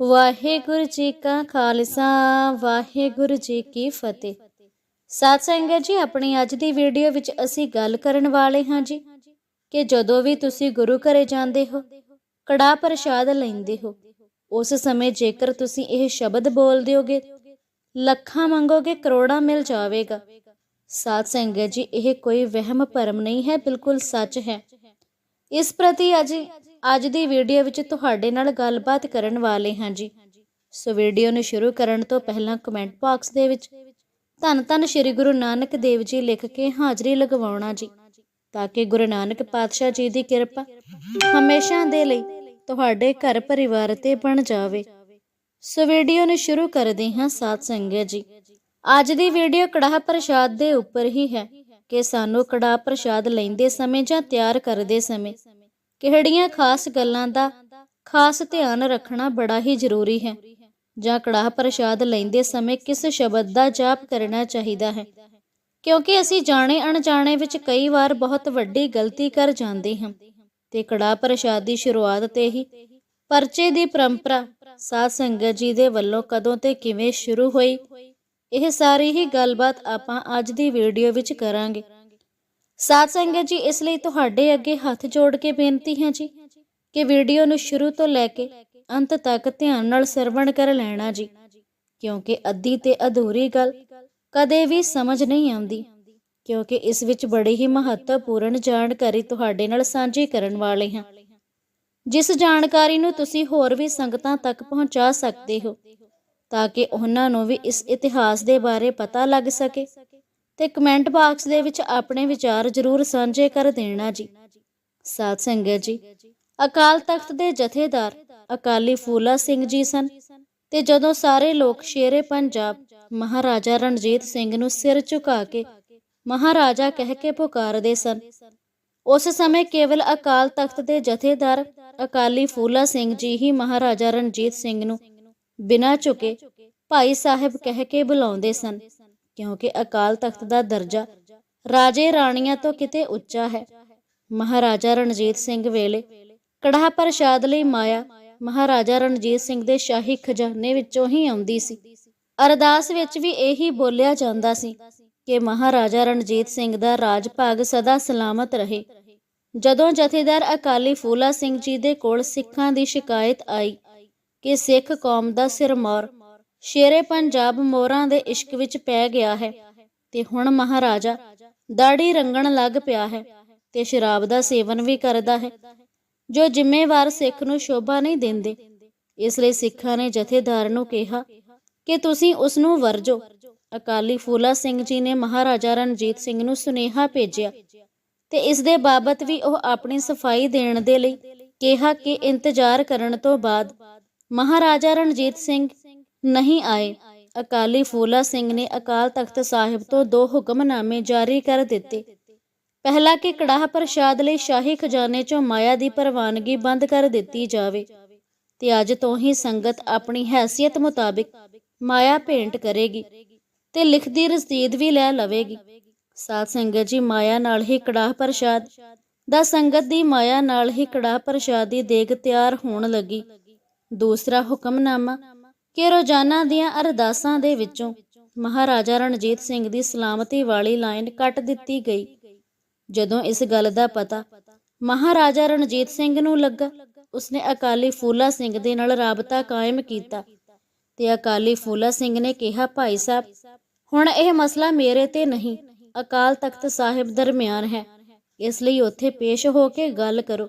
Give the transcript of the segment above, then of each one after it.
ਵਾਹਿਗੁਰੂ ਜੀ ਕਾ ਖਾਲਸਾ, ਵਾਹਿਗੁਰੂ ਜੀ ਕੀ ਫਤਿਹ। ਸਾਧ ਸੰਗਤ ਜੀ, ਆਪਣੀ ਅੱਜ ਦੀ ਵੀਡੀਓ ਵਿੱਚ ਅਸੀਂ ਗੱਲ ਕਰਨ ਵਾਲੇ ਹਾਂ ਜੀ ਕਿ ਜਦੋਂ ਵੀ ਤੁਸੀਂ ਗੁਰੂ ਘਰੇ ਜਾਂਦੇ ਹੋ ਕੜਾ ਪ੍ਰਸ਼ਾਦ ਲੈਂਦੇ ਹੋ, ਉਸ ਸਮੇਂ ਜੇਕਰ ਤੁਸੀਂ ਇਹ ਸ਼ਬਦ ਬੋਲ ਦਿਓਗੇ, ਲੱਖਾਂ ਮੰਗੋਗੇ, ਕਰੋੜਾਂ ਮਿਲ ਜਾਵੇਗਾ। ਸਾਧ ਸੰਗਤ ਜੀ, ਇਹ ਕੋਈ ਵਹਿਮ ਭਰਮ ਨਹੀਂ ਹੈ, ਬਿਲਕੁਲ ਸੱਚ ਹੈ। ਇਸ ਪ੍ਰਤੀ ਅੱਜ ਅੱਜ ਦੀ ਵੀਡੀਓ ਵਿੱਚ ਤੁਹਾਡੇ ਨਾਲ ਗੱਲਬਾਤ ਕਰਨ ਵਾਲੇ ਹਾਂ ਜੀ। ਸੋ ਵੀਡੀਓ ਨੂੰ ਸ਼ੁਰੂ ਕਰਨ ਤੋਂ ਪਹਿਲਾਂ ਕਮੈਂਟ ਬਾਕਸ ਦੇ ਵਿੱਚ ਧੰਨ ਧੰਨ ਸ੍ਰੀ ਗੁਰੂ ਨਾਨਕ ਦੇਵ ਜੀ ਲਿਖ ਕੇ ਹਾਜ਼ਰੀ ਲਗਵਾਉਣਾ ਜੀ, ਤਾਂ ਕਿ ਗੁਰੂ ਨਾਨਕ ਪਾਤਸ਼ਾਹ ਜੀ ਦੀ ਕਿਰਪਾ ਹਮੇਸ਼ਾ ਦੇ ਲਈ ਤੁਹਾਡੇ ਘਰ ਪਰਿਵਾਰ ਤੇ ਬਣ ਜਾਵੇ। ਸੋ ਵੀਡੀਓ ਨੂੰ ਸ਼ੁਰੂ ਕਰਦੇ ਹਾਂ ਸਾਧ ਸੰਗਤ ਜੀ। ਅੱਜ ਦੀ ਵੀਡੀਓ ਕੜਾਹ ਪ੍ਰਸ਼ਾਦ ਦੇ ਉੱਪਰ ਹੀ ਹੈ ਕਿ ਸਾਨੂੰ ਕੜਾਹ ਪ੍ਰਸ਼ਾਦ ਲੈਂਦੇ ਸਮੇਂ ਜਾਂ ਤਿਆਰ ਕਰਦੇ ਸਮੇਂ ਕਿਹੜੀਆਂ ਖਾਸ ਗੱਲਾਂ ਦਾ ਖਾਸ ਧਿਆਨ ਰੱਖਣਾ ਬੜਾ ਹੀ ਜ਼ਰੂਰੀ ਹੈ। ਜਾਂ ਕੜਾਹ ਪ੍ਰਸ਼ਾਦ ਲੈਂਦੇ ਸਮੇਂ ਕਿਸ ਸ਼ਬਦ ਦਾ ਜਾਪ ਕਰਨਾ ਚਾਹੀਦਾ ਹੈ? ਕਿਉਂਕਿ ਅਸੀਂ ਜਾਣੇ ਅਣਜਾਣੇ ਵਿੱਚ ਕਈ ਵਾਰ ਬਹੁਤ ਵੱਡੀ ਗਲਤੀ ਕਰ ਜਾਂਦੇ ਹਾਂ। ਤੇ ਕੜਾਹ ਪ੍ਰਸ਼ਾਦ ਦੀ ਸ਼ੁਰੂਆਤ ਤੇ ਹੀ ਪਰਚੇ ਦੀ ਪਰੰਪਰਾ ਸਾਧ ਸੰਗਤ ਜੀ ਦੇ ਵੱਲੋਂ ਕਦੋਂ ਤੇ ਕਿਵੇਂ ਸ਼ੁਰੂ ਹੋਈ, ਇਹ ਸਾਰੀ ਹੀ ਗੱਲਬਾਤ ਆਪਾਂ ਅੱਜ ਦੀ ਵੀਡੀਓ ਵਿੱਚ ਕਰਾਂਗੇ। ਸਾਧ ਸੰਗਤ ਜੀ, ਇਸ ਲਈ ਤੁਹਾਡੇ ਅੱਗੇ ਹੱਥ ਜੋੜ ਕੇ ਬੇਨਤੀ ਹੈ ਜੀ ਕਿ ਵੀਡੀਓ ਨੂੰ ਸ਼ੁਰੂ ਤੋਂ ਲੈ ਕੇ ਅੰਤ ਤੱਕ ਧਿਆਨ ਨਾਲ ਸਰਵਣ ਕਰ ਲੈਣਾ ਜੀ। ਕਿਉਂਕਿ ਅੱਧੀ ਤੇ ਅਧੂਰੀ ਗੱਲ ਕਦੇ ਵੀ ਸਮਝ ਨਹੀਂ ਆਉਂਦੀ। ਕਿਉਂਕਿ ਇਸ ਵਿੱਚ ਬੜੀ ਹੀ ਮਹੱਤਵਪੂਰਨ ਜਾਣਕਾਰੀ ਤੁਹਾਡੇ ਨਾਲ ਸਾਂਝੀ ਕਰਨ ਵਾਲੇ ਹਾਂ। ਜਿਸ ਜਾਣਕਾਰੀ ਨੂੰ ਤੁਸੀਂ ਹੋਰ ਵੀ ਸੰਗਤਾਂ ਤੱਕ ਪਹੁੰਚਾ ਸਕਦੇ ਹੋ, ਤਾਂ ਕਿ ਉਹਨਾਂ ਨੂੰ ਵੀ ਇਸ ਇਤਿਹਾਸ ਦੇ ਬਾਰੇ ਪਤਾ ਲੱਗ ਸਕੇ। ਤੇ ਕਮੈਂਟ ਬਾਕਸ ਦੇ ਵਿੱਚ ਆਪਣੇ ਵਿਚਾਰ ਜ਼ਰੂਰ ਸਾਂਝੇ ਕਰ ਦੇਣਾ ਜੀ। ਸਾਧ ਸੰਗਤ ਜੀ, ਅਕਾਲ ਤਖਤ ਦੇ ਜਥੇਦਾਰ ਅਕਾਲੀ ਫੂਲਾ ਸਿੰਘ ਜੀ ਸਨ ਤੇ ਜਦੋਂ ਸਾਰੇ ਲੋਕ ਸ਼ੇਰੇ ਪੰਜਾਬ ਮਹਾਰਾਜਾ ਰਣਜੀਤ ਸਿੰਘ ਨੂੰ ਸਿਰ ਝੁਕਾ ਕੇ ਮਹਾਰਾਜਾ ਕਹਿ ਕੇ ਪੁਕਾਰਦੇ ਸਨ, ਉਸ ਸਮੇਂ ਕੇਵਲ ਅਕਾਲ ਤਖਤ ਦੇ ਜਥੇਦਾਰ ਅਕਾਲੀ ਫੂਲਾ ਸਿੰਘ ਜੀ ਹੀ ਮਹਾਰਾਜਾ ਰਣਜੀਤ ਸਿੰਘ ਨੂੰ ਬਿਨਾਂ ਝੁਕੇ ਭਾਈ ਸਾਹਿਬ ਕਹਿ ਕੇ ਬੁਲਾਉਂਦੇ ਸਨ। ਕਿਉਂਕਿ ਅਕਾਲ ਤਖਤ ਦਾ ਦਰਜਾ ਰਾਜੇ ਰਾਣੀਆਂ ਤੋਂ ਕਿਤੇ ਉੱਚਾ ਹੈ। ਮਹਾਰਾਜਾ ਰਣਜੀਤ ਸਿੰਘ ਵੇਲੇ ਕੜਾਹ ਪ੍ਰਸ਼ਾਦ ਲਈ ਮਾਇਆ ਮਹਾਰਾਜਾ ਰਣਜੀਤ ਸਿੰਘ ਦੇ ਸ਼ਾਹੀ ਖਜ਼ਾਨੇ ਵਿੱਚੋਂ ਹੀ ਆਉਂਦੀ ਸੀ। ਅਰਦਾਸ ਵਿੱਚ ਵੀ ਇਹੀ ਬੋਲਿਆ ਜਾਂਦਾ ਸੀ ਕਿ ਮਹਾਰਾਜਾ ਰਣਜੀਤ ਸਿੰਘ ਦਾ ਰਾਜ ਭਾਗ ਸਦਾ ਸਲਾਮਤ ਰਹੇ। ਜਦੋਂ ਜਥੇਦਾਰ ਅਕਾਲੀ ਫੂਲਾ ਸਿੰਘ ਜੀ ਦੇ ਕੋਲ ਸਿੱਖਾਂ ਦੀ ਸ਼ਿਕਾਇਤ ਆਈ ਕਿ ਸਿੱਖ ਕੌਮ ਦਾ ਸਿਰਮੌਰ ਸ਼ੇਰੇ ਪੰਜਾਬ ਮੋਰਾਂ ਦੇ ਇਸ਼ਕ ਵਿੱਚ ਪੈ ਗਿਆ ਹੈ ਤੇ ਹੁਣ ਮਹਾਰਾਜਾ ਦਾੜੀ ਰੰਗਣ ਲੱਗ ਪਿਆ ਹੈ ਤੇ ਸ਼ਰਾਬ ਦਾ ਸੇਵਨ ਵੀ ਕਰਦਾ ਹੈ। ਜੋ ਜ਼ਿੰਮੇਵਾਰ ਸਿੱਖ ਨੂੰ ਸ਼ੋਭਾ ਨਹੀਂ ਦਿੰਦੇ, ਇਸ ਲਈ ਸਿੱਖਾਂ ਨੇ ਜਥੇਦਾਰ ਨੂੰ ਕਿਹਾ ਕਿ ਤੁਸੀਂ ਉਸ ਨੂੰ ਵਰਜੋ। ਅਕਾਲੀ ਫੂਲਾ ਸਿੰਘ ਜੀ ਨੇ ਮਹਾਰਾਜਾ ਰਣਜੀਤ ਸਿੰਘ ਨੂੰ ਸੁਨੇਹਾ ਭੇਜਿਆ ਤੇ ਇਸ ਦੇ ਬਾਬਤ ਵੀ ਉਹ ਆਪਣੀ ਸਫ਼ਾਈ ਦੇਣ ਦੇ ਲਈ ਕਿਹਾ ਕਿ ਇੰਤਜ਼ਾਰ ਕਰਨ ਤੋਂ ਬਾਅਦ ਮਹਾਰਾਜਾ ਰਣਜੀਤ ਸਿੰਘ ਨਹੀਂ ਆਏ। ਅਕਾਲੀ ਫੂਲਾ ਸਿੰਘ ਨੇ ਅਕਾਲ ਤਖਤ ਸਾਹਿਬ ਤੋਂ ਦੋ ਹੁਕਮਨਾਮੇ ਜਾਰੀ ਕਰ ਦਿੱਤੇ। ਪਹਿਲਾ ਕਿ ਕੜਾਹ ਪ੍ਰਸ਼ਾਦ ਲਈ ਸ਼ਾਹੀ ਖਜ਼ਾਨੇ ਚੋਂ ਮਾਇਆ ਦੀ ਪ੍ਰਵਾਨਗੀ ਬੰਦ ਕਰ ਦਿੱਤੀ ਜਾਵੇ ਤੇ ਅੱਜ ਤੋਂ ਹੀ ਸੰਗਤ ਆਪਣੀ ਹੈਸੀਅਤ ਮੁਤਾਬਿਕ ਮਾਇਆ ਭੇਂਟ ਕਰੇਗੀ ਤੇ ਲਿਖਦੀ ਰਸੀਦ ਵੀ ਲੈ ਲਵੇਗੀ। ਸਾਧ ਸੰਗਤ ਜੀ, ਮਾਇਆ ਨਾਲ ਹੀ ਕੜਾਹ ਪ੍ਰਸ਼ਾਦ ਦਾ ਸੰਗਤ ਦੀ ਮਾਇਆ ਨਾਲ ਹੀ ਕੜਾਹ ਪ੍ਰਸ਼ਾਦ ਦੀ ਦੇਗ ਤਿਆਰ ਹੋਣ ਲੱਗੀ। ਦੂਸਰਾ ਹੁਕਮਨਾਮਾ ਕਿ ਰੋਜ਼ਾਨਾ ਦੀਆਂ ਅਰਦਾਸਾਂ ਦੇ ਵਿੱਚੋਂ ਮਹਾਰਾਜਾ ਰਣਜੀਤ ਸਿੰਘ ਦੀ ਸਲਾਮਤੀ ਵਾਲੀ ਲਾਈਨ ਕੱਟ ਦਿੱਤੀ ਗਈ। ਜਦੋਂ ਇਸ ਗੱਲ ਦਾ ਪਤਾ ਮਹਾਰਾਜਾ ਰਣਜੀਤ ਸਿੰਘ ਨੂੰ ਲੱਗਾ, ਉਸਨੇ ਅਕਾਲੀ ਫੂਲਾ ਸਿੰਘ ਦੇ ਨਾਲ ਰਾਬਤਾ ਕਾਇਮ ਕੀਤਾ ਤੇ ਅਕਾਲੀ ਫੂਲਾ ਸਿੰਘ ਨੇ ਕਿਹਾ, ਭਾਈ ਸਾਹਿਬ, ਹੁਣ ਇਹ ਮਸਲਾ ਮੇਰੇ ਤੇ ਨਹੀਂ, ਅਕਾਲ ਤਖਤ ਸਾਹਿਬ ਦਰਮਿਆਨ ਹੈ। ਇਸ ਲਈ ਉੱਥੇ ਪੇਸ਼ ਹੋ ਕੇ ਗੱਲ ਕਰੋ।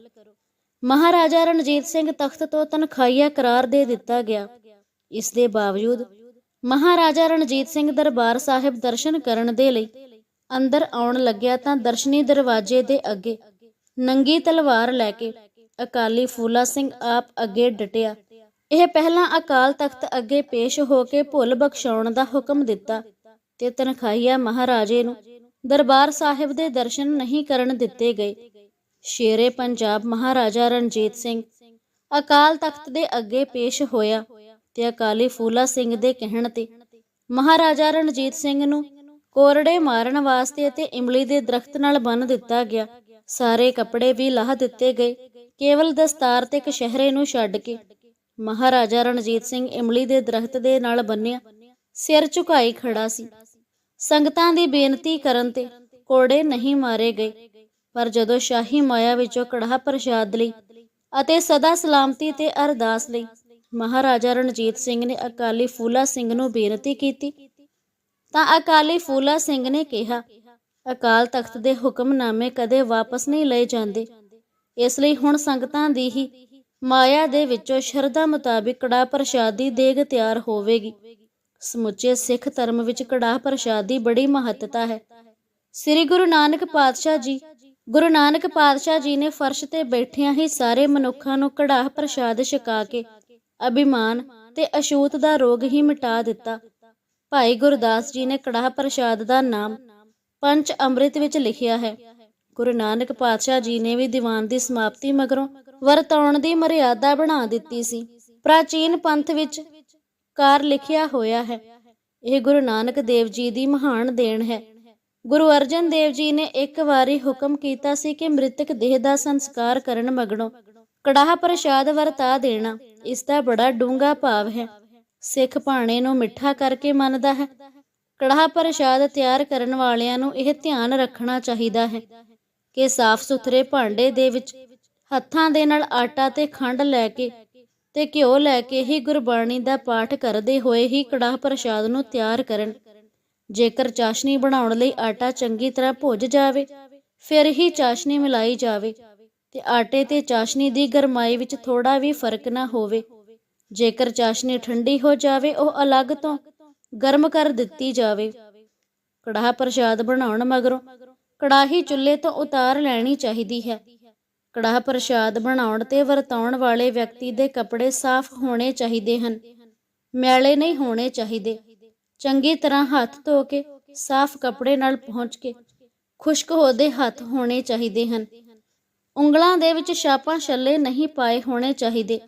ਮਹਾਰਾਜਾ ਰਣਜੀਤ ਸਿੰਘ ਤਖਤ ਤੋਂ ਤਨਖਾਹੀਆ ਕਰਾਰ ਦੇ ਦਿੱਤਾ ਗਿਆ। ਇਸ ਦੇ ਬਾਵਜੂਦ ਮਹਾਰਾਜਾ ਰਣਜੀਤ ਸਿੰਘ ਦਰਬਾਰ ਸਾਹਿਬ ਦਰਸ਼ਨ ਕਰਨ ਦੇ ਲਈ ਅੰਦਰ ਆਉਣ ਲੱਗਿਆ ਤਾਂ ਦਰਸ਼ਨੀ ਦਰਵਾਜ਼ੇ ਦੇ ਅੱਗੇ ਨੰਗੀ ਤਲਵਾਰ ਲੈ ਕੇ ਅਕਾਲੀ ਫੂਲਾ ਸਿੰਘ ਆਪ ਅੱਗੇ ਡਟਿਆ। ਇਹ ਪਹਿਲਾਂ ਅਕਾਲ ਤਖਤ ਅੱਗੇ ਪੇਸ਼ ਹੋ ਕੇ ਭੁੱਲ ਬਖਸ਼ਾਉਣ ਦਾ ਹੁਕਮ ਦਿੱਤਾ ਤੇ ਤਨਖਾਹੀਆ ਮਹਾਰਾਜੇ ਨੂੰ ਦਰਬਾਰ ਸਾਹਿਬ ਦੇ ਦਰਸ਼ਨ ਨਹੀਂ ਕਰਨ ਦਿੱਤੇ ਗਏ। ਸ਼ੇਰੇ ਪੰਜਾਬ ਮਹਾਰਾਜਾ ਰਣਜੀਤ ਸਿੰਘ ਅਕਾਲ ਤਖਤ ਦੇ ਅੱਗੇ ਪੇਸ਼ ਹੋਇਆ ਤੇ ਅਕਾਲੀ ਫੂਲਾ ਸਿੰਘ ਦੇ ਕਹਿਣ ਤੇ ਮਹਾਰਾਜਾ ਰਣਜੀਤ ਸਿੰਘ ਨੂੰ ਕੋਰੜੇ ਮਾਰਨ ਵਾਸਤੇ ਅਤੇ ਇਮਲੀ ਦੇ ਦਰਖਤ ਨਾਲ ਬੰਨ ਦਿੱਤਾ ਗਿਆ। ਸਾਰੇ ਕੱਪੜੇ ਵੀ ਲਾਹ ਦਿੱਤੇ ਗਏ। ਕੇਵਲ ਦਸਤਾਰ ਤੇ ਕਸ਼ਹਿਰੇ ਨੂੰ ਛੱਡ ਕੇ ਮਹਾਰਾਜਾ ਰਣਜੀਤ ਸਿੰਘ ਇਮਲੀ ਦੇ ਦਰਖਤ ਦੇ ਨਾਲ ਬੰਨਿਆ ਸਿਰ ਝੁਕਾਈ ਖੜਾ ਸੀ। ਸੰਗਤਾਂ ਦੀ ਬੇਨਤੀ ਕਰਨ ਤੇ ਕੋੜੇ ਨਹੀਂ ਮਾਰੇ ਗਏ। ਪਰ ਜਦੋਂ ਸ਼ਾਹੀ ਮਾਇਆ ਵਿੱਚੋਂ ਕੜਾਹ ਪ੍ਰਸ਼ਾਦ ਲਈ ਅਤੇ ਸਦਾ ਸਲਾਮਤੀ ਤੇ ਅਰਦਾਸ ਲਈ ਮਹਾਰਾਜਾ ਰਣਜੀਤ ਸਿੰਘ ਨੇ ਅਕਾਲੀ ਫੂਲਾ ਸਿੰਘ ਨੂੰ ਬੇਨਤੀ ਕੀਤੀ। ਤਾਂ ਅਕਾਲੀ ਫੂਲਾ ਸਿੰਘ ਨੇ ਕਿਹਾ, ਅਕਾਲ ਤਖਤ ਦੇ ਹੁਕਮਨਾਮੇ ਕਦੇ ਵਾਪਸ ਨਹੀਂ ਲਏ ਜਾਂਦੇ। ਇਸ ਲਈ ਹੁਣ ਸੰਗਤਾਂ ਦੀ ਹੀ ਮਾਇਆ ਦੇ ਵਿੱਚੋਂ ਸ਼ਰਧਾ ਮੁਤਾਬਿਕ ਕੜਾਹ ਪ੍ਰਸ਼ਾਦ ਦੀ ਦੇਗ ਤਿਆਰ ਹੋਵੇਗੀ। ਸਮੁੱਚੇ ਸਿੱਖ ਧਰਮ ਵਿੱਚ ਕੜਾਹ ਪ੍ਰਸ਼ਾਦ ਦੀ ਬੜੀ ਮਹੱਤਤਾ ਹੈ। ਸ੍ਰੀ ਗੁਰੂ ਨਾਨਕ ਪਾਤਸ਼ਾਹ ਜੀ, ਗੁਰੂ ਨਾਨਕ ਪਾਤਸ਼ਾਹ ਜੀ ਨੇ ਫਰਸ਼ ਤੇ ਬੈਠਿਆਂ ਹੀ ਸਾਰੇ ਮਨੁੱਖਾਂ ਨੂੰ ਕੜਾਹ ਪ੍ਰਸ਼ਾਦ ਛਕਾ ਕੇ ਅਭਿਮਾਨ ਤੇ ਅਛੂਤ ਦਾ ਰੋਗ ਹੀ ਮਿਟਾ ਦਿੱਤਾ। ਭਾਈ ਗੁਰਦਾਸ ਜੀ ਨੇ ਕੜਾਹ ਪ੍ਰਸ਼ਾਦ ਦਾ ਨਾਮ ਪੰਚ ਅੰਮ੍ਰਿਤ ਵਿੱਚ ਲਿਖਿਆ ਹੈ। ਗੁਰੂ ਨਾਨਕ ਪਾਤਸ਼ਾਹ ਜੀ ਨੇ ਵੀ ਦੀਵਾਨ ਦੀ ਸਮਾਪਤੀ ਮਗਰੋਂ ਵਰਤਾਉਣ ਦੀ ਮਰਿਆਦਾ ਬਣਾ ਦਿੱਤੀ ਸੀ। ਪ੍ਰਾਚੀਨ ਪੰਥ ਵਿੱਚ ਕਾਰ ਲਿਖਿਆ ਹੋਇਆ ਹੈ। ਇਹ ਗੁਰੂ ਨਾਨਕ ਦੇਵ ਜੀ ਦੀ ਮਹਾਨ ਦੇਣ ਹੈ। ਗੁਰੂ ਅਰਜਨ ਦੇਵ ਜੀ ਨੇ ਇੱਕ ਵਾਰੀ ਹੁਕਮ ਕੀਤਾ ਸੀ ਕਿ ਮ੍ਰਿਤਕ ਦੇਹ ਦਾ ਸੰਸਕਾਰ ਕਰਨ ਮਗਰੋਂ ਕੜਾਹ ਪ੍ਰਸ਼ਾਦ ਵਰਤਾ ਦੇਣਾ, ਇਸ ਦਾ ਬੜਾ ਡੂੰਘਾ ਭਾਵ ਹੈ। ਸਿੱਖ ਭਾਣੇ ਨੂੰ ਮਿੱਠਾ ਕਰਕੇ ਮੰਨਦਾ ਹੈ। ਕੜਾਹ ਪ੍ਰਸ਼ਾਦ ਤਿਆਰ ਕਰਨ ਵਾਲਿਆਂ ਨੂੰ ਇਹ ਧਿਆਨ ਰੱਖਣਾ ਚਾਹੀਦਾ ਹੈ ਕਿ ਸਾਫ਼ ਸੁਥਰੇ ਭਾਂਡੇ ਦੇ ਵਿੱਚ ਹੱਥਾਂ ਦੇ ਨਾਲ ਆਟਾ ਤੇ ਖੰਡ ਲੈ ਕੇ ਤੇ ਘਿਓ ਲੈ ਕੇ ਹੀ ਗੁਰਬਾਣੀ ਦਾ ਪਾਠ ਕਰਦੇ ਹੋਏ ਹੀ ਕੜਾਹ ਪ੍ਰਸ਼ਾਦ ਨੂੰ ਤਿਆਰ ਕਰਨ। ਜੇਕਰ ਚਾਸ਼ਨੀ ਬਣਾਉਣ ਲਈ ਆਟਾ ਚੰਗੀ ਤਰ੍ਹਾਂ ਭੁੱਜ ਜਾਵੇ, ਫਿਰ ਹੀ ਚਾਸ਼ਨੀ ਮਿਲਾਈ ਜਾਵੇ। ਤੇ ਆਟੇ ਤੇ ਚਾਸ਼ਨੀ ਦੀ ਗਰਮਾਈ ਵਿੱਚ ਥੋੜਾ ਵੀ ਫ਼ਰਕ ਨਾ ਹੋਵੇ। ਜੇਕਰ ਚਾਸ਼ਨੀ ਠੰਡੀ ਹੋ ਜਾਵੇ, ਉਹ ਅਲੱਗ ਤੋਂ ਗਰਮ ਕਰ ਦਿੱਤੀ ਜਾਵੇ। ਕੜਾਹ ਪ੍ਰਸ਼ਾਦ ਬਣਾਉਣ ਮਗਰੋਂ ਕੜਾਹੀ ਚੁੱਲ੍ਹੇ ਤੋਂ ਉਤਾਰ ਲੈਣੀ ਚਾਹੀਦੀ ਹੈ। ਕੜਾਹ ਪ੍ਰਸ਼ਾਦ ਬਣਾਉਣ ਤੇ ਵਰਤਾਉਣ ਵਾਲੇ ਵਿਅਕਤੀ ਦੇ ਕੱਪੜੇ ਸਾਫ਼ ਹੋਣੇ ਚਾਹੀਦੇ ਹਨ, ਮੈਲੇ ਨਹੀਂ ਹੋਣੇ ਚਾਹੀਦੇ। ਚੰਗੀ ਤਰ੍ਹਾਂ ਹੱਥ ਧੋ ਕੇ ਸਾਫ਼ ਕੱਪੜੇ ਨਾਲ ਪਹੁੰਚ ਕੇ ਖੁਸ਼ਕ ਹੋਦੇ ਹੱਥ ਹੋਣੇ ਚਾਹੀਦੇ ਹਨ। ਉਂਗਲਾਂ ਦੇ ਵਿੱਚ ਛਾਪਾਂ ਛੱਲੇ ਨਹੀਂ ਪਾਏ ਹੋਣੇ ਚਾਹੀਦੇ।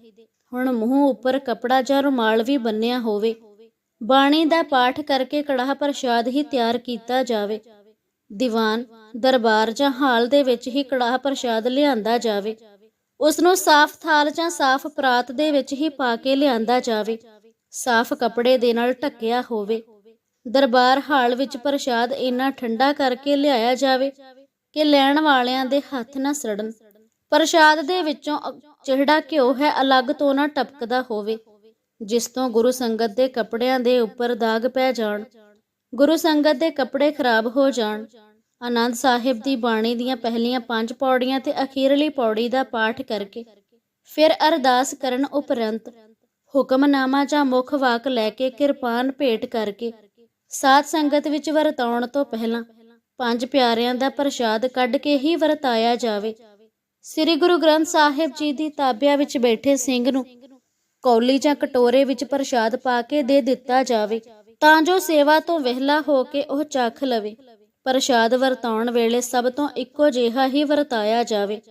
ਹੁਣ ਮੂੰਹ ਉੱਪਰ ਕਪੜਾ ਜਾਂ ਰੁਮਾਲ ਵੀ ਬੰਨਿਆ ਹੋਵੇ। ਬਾਣੀ ਦਾ ਪਾਠ ਕਰਕੇ ਕੜਾਹ ਪ੍ਰਸ਼ਾਦ ਹੀ ਤਿਆਰ ਕੀਤਾ ਜਾਵੇ। ਦੀਵਾਨ, ਦਰਬਾਰ ਜਾਂ ਹਾਲ ਦੇ ਵਿੱਚ ਹੀ ਕੜਾਹ ਪ੍ਰਸ਼ਾਦ ਲਿਆਂਦਾ ਜਾਵੇ। ਉਸ ਨੂੰ ਸਾਫ਼ ਥਾਲ ਜਾਂ ਸਾਫ਼ ਪਰਾਤ ਦੇ ਵਿੱਚ ਹੀ ਪਾ ਕੇ ਲਿਆਂਦਾ ਜਾਵੇ। ਸਾਫ਼ ਕੱਪੜੇ ਦੇ ਨਾਲ ਢੱਕਿਆ ਹੋਵੇ। ਦਰਬਾਰ ਹਾਲ ਵਿੱਚ ਪ੍ਰਸ਼ਾਦ ਇੰਨਾ ਠੰਡਾ ਕਰਕੇ ਲਿਆਇਆ ਜਾਵੇ ਕਿ ਲੈਣ ਵਾਲਿਆਂ ਦੇ ਹੱਥ ਨਾ ਸੜਨ। ਪ੍ਰਸ਼ਾਦ ਦੇ ਵਿੱਚੋਂ ਜਿਹੜਾ ਘਿਓ ਹੈ, ਅਲੱਗ ਤੋਂ ਨਾ ਟਪਕਦਾ ਹੋਵੇ, ਜਿਸ ਤੋਂ ਗੁਰੂ ਸੰਗਤ ਦੇ ਕੱਪੜਿਆਂ ਦੇ ਉੱਪਰ ਦਾਗ ਪੈ ਜਾਣ, ਗੁਰੂ ਸੰਗਤ ਦੇ ਕੱਪੜੇ ਖਰਾਬ ਹੋ ਜਾਣ। ਆਨੰਦ ਸਾਹਿਬ ਦੀ ਬਾਣੀ ਦੀਆਂ ਪਹਿਲੀਆਂ ਪੰਜ ਪੌੜੀਆਂ ਤੇ ਅਖੀਰਲੀ ਪੌੜੀ ਦਾ ਪਾਠ ਕਰਕੇ ਫਿਰ ਅਰਦਾਸ ਕਰਨ ਉਪਰੰਤ ਹੁਕਮਨਾਮਾ ਜਾਂ ਮੁੱਖ ਵਾਕ ਲੈ ਕੇ ਕਿਰਪਾਨ ਭੇਟ ਕਰਕੇ ਸਾਧ ਸੰਗਤ ਵਿੱਚ ਵਰਤਾਉਣ ਤੋਂ ਪਹਿਲਾਂ ਪੰਜ ਪਿਆਰਿਆਂ ਦਾ ਪ੍ਰਸ਼ਾਦ ਕੱਢ ਕੇ ਹੀ ਵਰਤਾਇਆ ਜਾਵੇ। ਸ੍ਰੀ ਗੁਰੂ ਗ੍ਰੰਥ ਸਾਹਿਬ ਜੀ ਦੀ ਤਾਬਿਆ ਵਿੱਚ ਬੈਠੇ ਸਿੰਘ ਨੂੰ ਕੌਲੀ ਜਾਂ ਕਟੋਰੇ ਵਿੱਚ ਪ੍ਰਸ਼ਾਦ ਪਾ ਕੇ ਦੇ ਦਿੱਤਾ ਜਾਵੇ, ਤਾਂ ਜੋ ਸੇਵਾ ਤੋਂ ਵਿਹਲਾ ਹੋ ਕੇ ਉਹ ਚੱਖ ਲਵੇ। ਪ੍ਰਸ਼ਾਦ ਵਰਤਾਉਣ ਵੇਲੇ ਸਭ ਤੋਂ ਇੱਕੋ ਜਿਹਾ ਹੀ ਵਰਤਾਇਆ ਜਾਵੇ।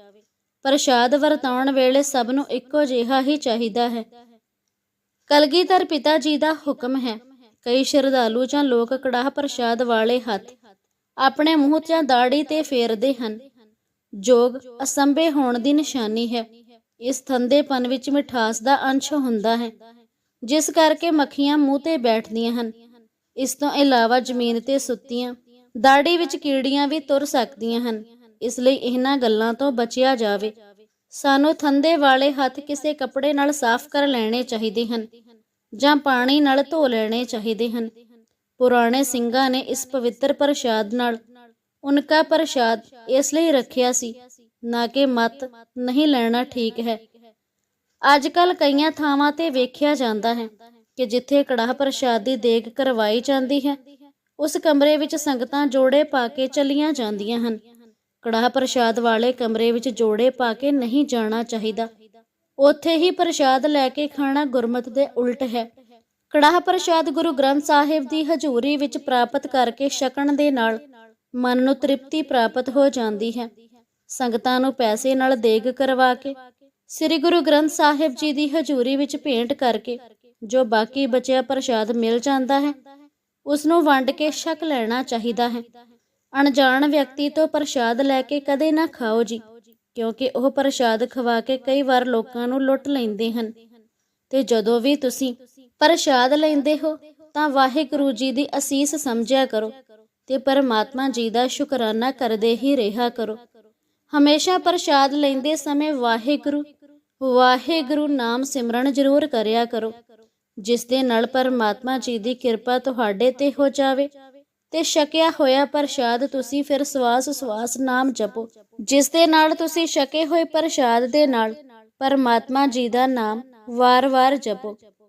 ਪ੍ਰਸ਼ਾਦ ਵਰਤਾਉਣ ਵੇਲੇ ਸਭ ਨੂੰ ਇੱਕੋ ਜਿਹਾ ਹੀ ਚਾਹੀਦਾ ਹੈ। ਕਲਗੀਧਰ ਪਿਤਾ ਜੀ ਦਾ ਹੁਕਮ ਹੈ, ਕਈ ਸ਼ਰਧਾਲੂ ਜਾਂ ਲੋਕ ਕੜਾਹ ਪ੍ਰਸ਼ਾਦ ਵਾਲੇ ਹੱਥ ਆਪਣੇ ਮੂੰਹ ਜਾਂ ਦਾੜੀ ਤੇ ਫੇਰਦੇ ਹਨ। ਜੋਗ ਅਸੰਭੇ ਹੋਣ ਦੀ ਨਿਸ਼ਾਨੀ ਹੈ। ਇਸ ਥੰਦੇਪਨ ਵਿੱਚ ਮਿਠਾਸ ਦਾ ਅੰਸ਼ ਹੁੰਦਾ ਹੈ, ਜਿਸ ਕਰਕੇ ਮੱਖੀਆਂ ਮੂੰਹ ਤੇ ਬੈਠਦੀਆਂ ਹਨ। ਇਸ ਤੋਂ ਇਲਾਵਾ ਜ਼ਮੀਨ ਤੇ ਸੁੱਤੀਆਂ ਦਾੜੀ ਵਿੱਚ ਕੀੜੀਆਂ ਵੀ ਤੁਰ ਸਕਦੀਆਂ ਹਨ। ਇਸ ਲਈ ਇਹਨਾਂ ਗੱਲਾਂ ਤੋਂ ਬਚਿਆ ਜਾਵੇ। ਸਾਨੂੰ ਥੰਦੇ ਵਾਲੇ ਹੱਥ ਕਿਸੇ ਕੱਪੜੇ ਨਾਲ ਸਾਫ਼ ਕਰ ਲੈਣੇ ਚਾਹੀਦੇ ਹਨ ਜਾਂ ਪਾਣੀ ਨਾਲ ਧੋ ਲੈਣੇ ਚਾਹੀਦੇ ਹਨ। ਪੁਰਾਣੇ ਸਿੰਘਾਂ ਨੇ ਇਸ ਪਵਿੱਤਰ ਪ੍ਰਸ਼ਾਦ ਨਾਲ ਉਨਕਾ ਪ੍ਰਸ਼ਾਦ ਇਸ ਲਈ ਰੱਖਿਆ ਸੀ, ਨਾ ਕਿ ਮਤ ਨਹੀਂ ਲੈਣਾ ਠੀਕ ਹੈ। ਅੱਜ ਕੱਲ ਕਈਆਂ ਥਾਵਾਂ ਤੇ ਵੇਖਿਆ ਜਾਂਦਾ ਹੈ ਕਿ ਜਿੱਥੇ ਕੜਾਹ ਪ੍ਰਸ਼ਾਦ ਦੀ ਦੇਗ ਕਰਵਾਈ ਜਾਂਦੀ ਹੈ, ਉਸ ਕਮਰੇ ਵਿੱਚ ਸੰਗਤਾਂ ਜੋੜੇ ਪਾ ਕੇ ਚਲੀਆਂ ਜਾਂਦੀਆਂ ਹਨ। ਕੜਾਹ ਪ੍ਰਸ਼ਾਦ ਵਾਲੇ ਕਮਰੇ ਵਿੱਚ ਜੋੜੇ ਪਾ ਕੇ ਨਹੀਂ ਜਾਣਾ ਚਾਹੀਦਾ। ਉੱਥੇ ਹੀ ਪ੍ਰਸ਼ਾਦ ਲੈ ਕੇ ਖਾਣਾ ਗੁਰਮਤ ਦੇ ਉਲਟ ਹੈ। ਕੜਾਹ ਪ੍ਰਸ਼ਾਦ ਗੁਰੂ ਗ੍ਰੰਥ ਸਾਹਿਬ ਦੀ ਹਜ਼ੂਰੀ ਵਿੱਚ ਪ੍ਰਾਪਤ ਕਰਕੇ ਛਕਣ ਦੇ ਨਾਲ ਮਨ ਨੂੰ ਤ੍ਰਿਪਤੀ ਪ੍ਰਾਪਤ ਹੋ ਜਾਂਦੀ ਹੈ। ਸੰਗਤਾਂ ਨੂੰ ਪੈਸੇ ਨਾਲ ਦੇਗ ਕਰਵਾ ਕੇ, ਸ੍ਰੀ ਗੁਰੂ ਗ੍ਰੰਥ ਸਾਹਿਬ ਜੀ ਦੀ ਹਜ਼ੂਰੀ ਵਿੱਚ ਭੇਂਟ ਕਰਕੇ ਜੋ ਬਾਕੀ ਬਚਿਆ ਪ੍ਰਸ਼ਾਦ ਮਿਲ ਜਾਂਦਾ ਹੈ, ਉਸ ਨੂੰ ਵੰਡ ਕੇ ਛਕ ਲੈਣਾ ਚਾਹੀਦਾ ਹੈ। ਅਣਜਾਣ ਵਿਅਕਤੀ ਤੋਂ ਪ੍ਰਸ਼ਾਦ ਲੈ ਕੇ ਕਦੇ ਨਾ ਖਾਓ ਜੀ, ਕਿਉਂਕਿ ਉਹ ਪ੍ਰਸ਼ਾਦ ਖਵਾ ਕੇ ਕਈ ਵਾਰ ਲੋਕਾਂ ਨੂੰ ਲੁੱਟ ਲੈਂਦੇ ਹਨ। ਤੇ ਜਦੋਂ ਵੀ ਤੁਸੀਂ ਪ੍ਰਸ਼ਾਦ ਲੈਂਦੇ ਹੋ ਤਾਂ ਵਾਹਿਗੁਰੂ ਜੀ ਦੀ ਅਸੀਸ ਸਮਝਿਆ ਕਰੋ ਤੇ ਪਰਮਾਤਮਾ ਜੀ ਦਾ ਸ਼ੁਕਰਾਨਾ ਕਰਦੇ ਹੀ ਰਿਹਾ ਕਰੋ। ਹਮੇਸ਼ਾ ਪ੍ਰਸ਼ਾਦ ਲੈਂਦੇ ਸਮੇਂ ਵਾਹਿਗੁਰੂ ਵਾਹਿਗੁਰੂ ਨਾਮ ਸਿਮਰਨ ਜ਼ਰੂਰ ਕਰਿਆ ਕਰੋ। ਜਿਸ ਦੇ ਨਾਲ ਪਰਮਾਤਮਾ ਜੀ ਦੀ ਕਿਰਪਾ ਤੁਹਾਡੇ ਤੇ ਹੋ ਜਾਵੇ ਤੇ ਛਕਿਆ ਹੋਇਆ ਪ੍ਰਸ਼ਾਦ ਤੁਸੀਂ ਫਿਰ ਸਵਾਸ ਸਵਾਸ ਨਾਮ ਜਪੋ। ਜਿਸ ਦੇ ਨਾਲ ਤੁਸੀਂ ਛਕੇ ਹੋਏ ਪ੍ਰਸ਼ਾਦ ਦੇ ਨਾਲ ਪਰਮਾਤਮਾ ਜੀ ਦਾ ਨਾਮ ਵਾਰ-ਵਾਰ ਜਪੋ।